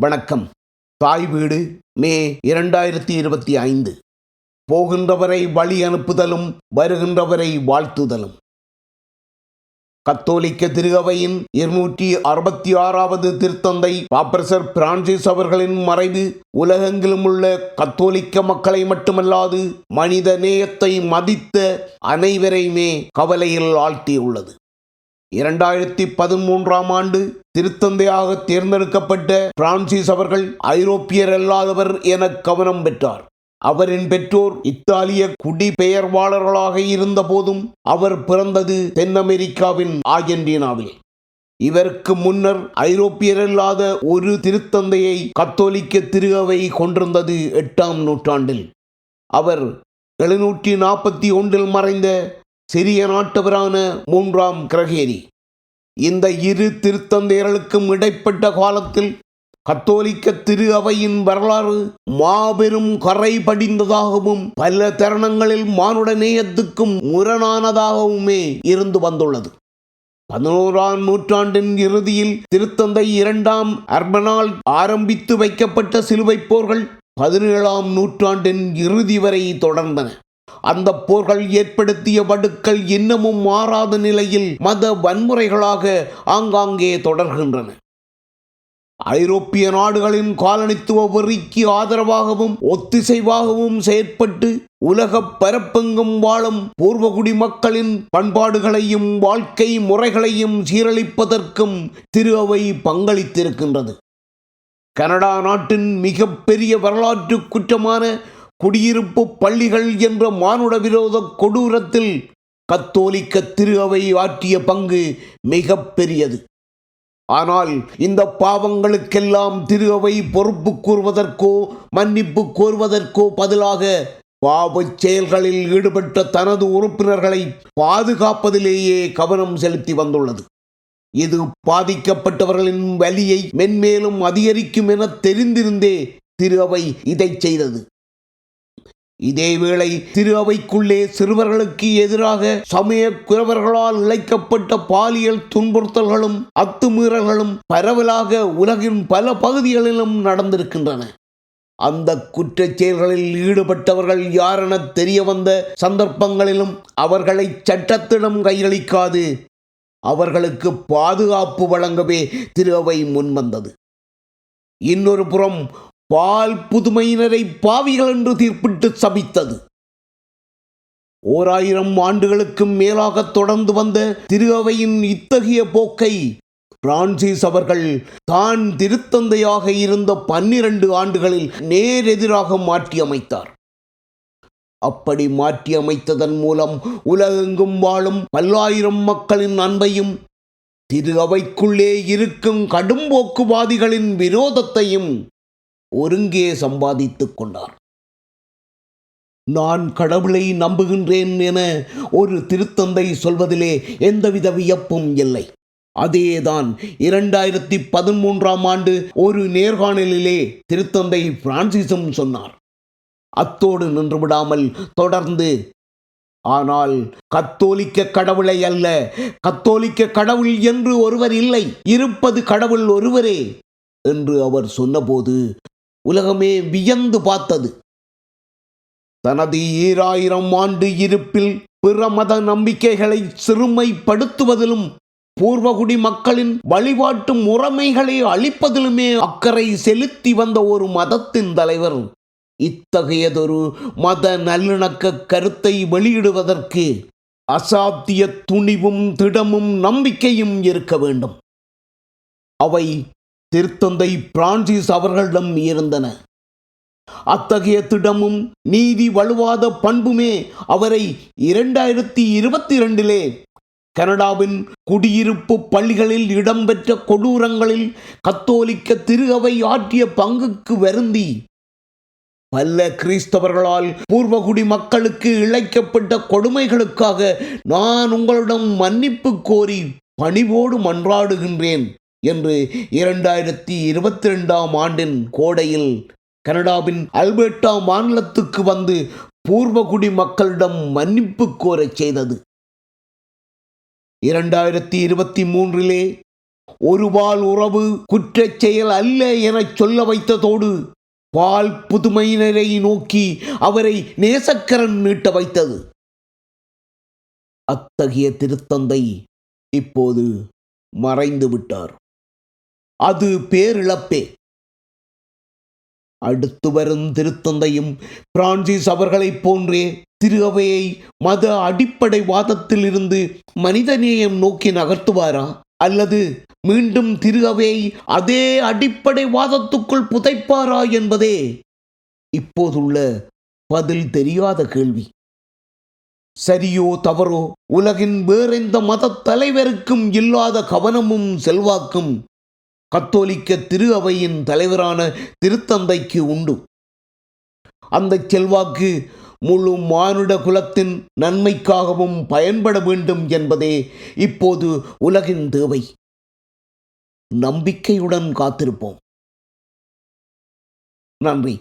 வணக்கம். தாய் வீடு மே இரண்டாயிரத்தி இருபத்தி ஐந்து. போகின்றவரை வழி அனுப்புதலும் வருகின்றவரை வாழ்த்துதலும். கத்தோலிக்க திருகவையின் இருநூற்றி அறுபத்தி ஆறாவது திருத்தந்தை பாப்பரசர் பிரான்சிஸ் அவர்களின் மறைவு உலகெங்கிலும் உள்ள கத்தோலிக்க மக்களை மட்டுமல்லாது மனித நேயத்தை மதித்த அனைவரையுமே கவலையில் ஆழ்த்தியுள்ளது. இரண்டாயிரத்தி பதிமூன்றாம் ஆண்டு திருத்தந்தையாக தேர்ந்தெடுக்கப்பட்ட பிரான்சிஸ் அவர்கள் ஐரோப்பியர் அல்லாதவர் என கவனம் பெற்றார். அவரின் பெற்றோர் இத்தாலிய குடிபெயர்வாளர்களாக இருந்தபோதும் அவர் பிறந்தது தென் அமெரிக்காவின் ஆர்ஜென்டினாவில் இவருக்கு முன்னர் ஐரோப்பியரல்லாத ஒரு திருத்தந்தையை கத்தோலிக்க திருகவை கொண்டிருந்தது எட்டாம் நூற்றாண்டில். அவர் எழுநூற்றி நாற்பத்தி ஒன்றில் மறைந்த சிறிய நாட்டவரான மூன்றாம் கிரகேரி. இந்த இரு திருத்தந்தையர்களுக்கும் இடைப்பட்ட காலத்தில் கத்தோலிக்க திரு அவையின் வரலாறு மாபெரும் கரை படிந்ததாகவும் பல தருணங்களில் மானுட நேயத்துக்கும் முரணானதாகவுமே இருந்து வந்துள்ளது. பதினோராம் நூற்றாண்டின் இறுதியில் திருத்தந்தை இரண்டாம் அர்பனால் ஆரம்பித்து வைக்கப்பட்ட சிலுவைப் போர்கள் பதினேழாம் நூற்றாண்டின் இறுதி வரை தொடர்ந்தன. அந்த போர்கள் ஏற்படுத்திய வடுக்கள் இன்னமும் மாறாத நிலையில் மத வன்முறைகளாக ஆங்காங்கே தொடர்கின்றன. ஐரோப்பிய நாடுகளின் காலனித்துவ வெறிக்கு ஆதரவாகவும் ஒத்திசைவாகவும் செயற்பட்டு உலக பரப்பெங்கும் வாழும் பூர்வகுடி மக்களின் பண்பாடுகளையும் வாழ்க்கை முறைகளையும் சீரழிப்பதற்கும் திரு அவை பங்களித்திருக்கின்றது. கனடா நாட்டின் மிகப்பெரிய வரலாற்று குற்றமான குடியிருப்பு பள்ளிகள் என்ற மானுட விரோத கொடூரத்தில் கத்தோலிக்க திரு அவை ஆற்றிய பங்கு மிக பெரியது ஆனால் இந்த பாவங்களுக்கெல்லாம் திரு அவை பொறுப்பு கூறுவதற்கோ மன்னிப்பு கோருவதற்கோ பதிலாக பாவச் செயல்களில் ஈடுபட்ட தனது உறுப்பினர்களை பாதுகாப்பதிலேயே கவனம் செலுத்தி வந்துள்ளது. இது பாதிக்கப்பட்டவர்களின் வலியை மென்மேலும் அதிகரிக்கும் என தெரிந்திருந்தே திரு அவை இதை செய்தது. இதேவேளை திரு அவைக்குள்ளே சிறுவர்களுக்கு எதிராக சமய குறவர்களால் இழைக்கப்பட்ட பாலியல் துன்புறுத்தல்களும் அத்துமீறல்களும் பரவலாக உலகின் பல பகுதிகளிலும் நடந்திருக்கின்றன. அந்த குற்றச் செயல்களில் ஈடுபட்டவர்கள் யாரென தெரிய வந்த சந்தர்ப்பங்களிலும் அவர்களை சட்டத்திடம் கையளிக்காது. அவர்களுக்கு பாதுகாப்பு வழங்கவே திரு அவை முன்வந்தது. இன்னொரு புறம் பால் புதுமையினரை பாவிகள் என்று தீர்ப்பிட்டு சபித்தது. ஓராயிரம் ஆண்டுகளுக்கும் மேலாக தொடர்ந்து வந்த திரு அவையின் இத்தகைய போக்கை பிரான்சிஸ் அவர்கள் தான் திருத்தந்தையாக இருந்த பன்னிரண்டு ஆண்டுகளில் நேரெதிராக மாற்றியமைத்தார். அப்படி மாற்றியமைத்ததன் மூலம் உலகெங்கும் வாழும் பல்லாயிரம் மக்களின் அன்பையும் திரு அவைக்குள்ளே இருக்கும் கடும்போக்குவாதிகளின் விரோதத்தையும் ஒருங்கே சம்பாதித்துக் கொண்டார். நான் கடவுளை நம்புகின்றேன் என ஒரு திருத்தந்தை சொல்வதிலே எந்தவித வியப்பும் இல்லை. அதேதான் இரண்டாயிரத்தி பதிமூன்றாம் ஆண்டு ஒரு நேர்காணலிலே திருத்தந்தை பிரான்சிஸும் சொன்னார். அத்தோடு நின்று விடாமல் தொடர்ந்து ஆனால் கத்தோலிக்க கடவுளை அல்ல கத்தோலிக்க கடவுள் என்று ஒருவர் இல்லை இருப்பது கடவுள் ஒருவரே என்று அவர் சொன்னபோது உலகமே வியந்து பார்த்தது. தனது ஈராயிரம் ஆண்டு இருப்பில் பிற மத நம்பிக்கைகளை சிறுமைப்படுத்துவதிலும் பூர்வகுடி மக்களின் வழிபாட்டு முறைமைகளை அழிப்பதிலுமே அக்கறை செலுத்தி வந்த ஒரு மதத்தின் தலைவர். இத்தகையதொரு மத நல்லிணக்க கருத்தை வெளியிடுவதற்கு அசாத்திய துணிவும் திடமும் நம்பிக்கையும் இருக்க வேண்டும். அவை திருத்தந்தை பிரான்சிஸ் அவர்களிடம் இருந்தன. அத்தகைய திடமும் நீதி வலுவாத பண்புமே அவரை இரண்டாயிரத்தி இருபத்தி இரண்டிலே கனடாவின் குடியிருப்பு பள்ளிகளில் இடம்பெற்ற கொடூரங்களில் கத்தோலிக்க திருகவை ஆற்றிய பங்குக்கு வருந்தி பல்ல கிறிஸ்தவர்களால் பூர்வகுடி மக்களுக்கு இழைக்கப்பட்ட கொடுமைகளுக்காக நான் உங்களிடம் மன்னிப்பு கோரி பணிவோடு மன்றாடுகின்றேன். என்று இரண்டாயிரத்தி இருபத்தி ரெண்டாம் ஆண்டின் கோடையில் கனடாவின் அல்பர்டா மாநிலத்துக்கு வந்து பூர்வகுடி மக்களிடம் மன்னிப்பு கோரச் செய்தது. இரண்டாயிரத்தி இருபத்தி மூன்றிலே ஒருபால் உறவு குற்றச் செயல் அல்ல எனச் சொல்ல வைத்ததோடு பால் புதுமையினரை நோக்கி அவரை நேசக்கரன் நீட்ட வைத்தது. அத்தகைய திருத்தந்தை இப்போது மறைந்து விட்டார். அது பேரிழப்பே. அடுத்து வரும் திருத்தந்தையும் பிரான்சிஸ் அவர்களைப் போன்றே திரு அவையை மத அடிப்படை வாதத்தில் இருந்து மனிதநேயம் நோக்கி நகர்த்துவாரா? அல்லது மீண்டும் திரு அவையை அதே அடிப்படை வாதத்துக்குள் புதைப்பாரா என்பதே இப்போதுள்ள பதில் தெரியாத கேள்வி. சரியோ தவறோ உலகின் வேறெந்த மத தலைவருக்கும் இல்லாத கவனமும் செல்வாக்கும் கத்தோலிக்க திரு அவையின் தலைவரான திருத்தந்தைக்கு உண்டு. அந்த செல்வாக்கு முழு மானுட குலத்தின் நன்மைக்காகவும் பயன்பட வேண்டும் என்பதே இப்போது உலகின் தேவை. நம்பிக்கையுடன் காத்திருப்போம். நன்றி.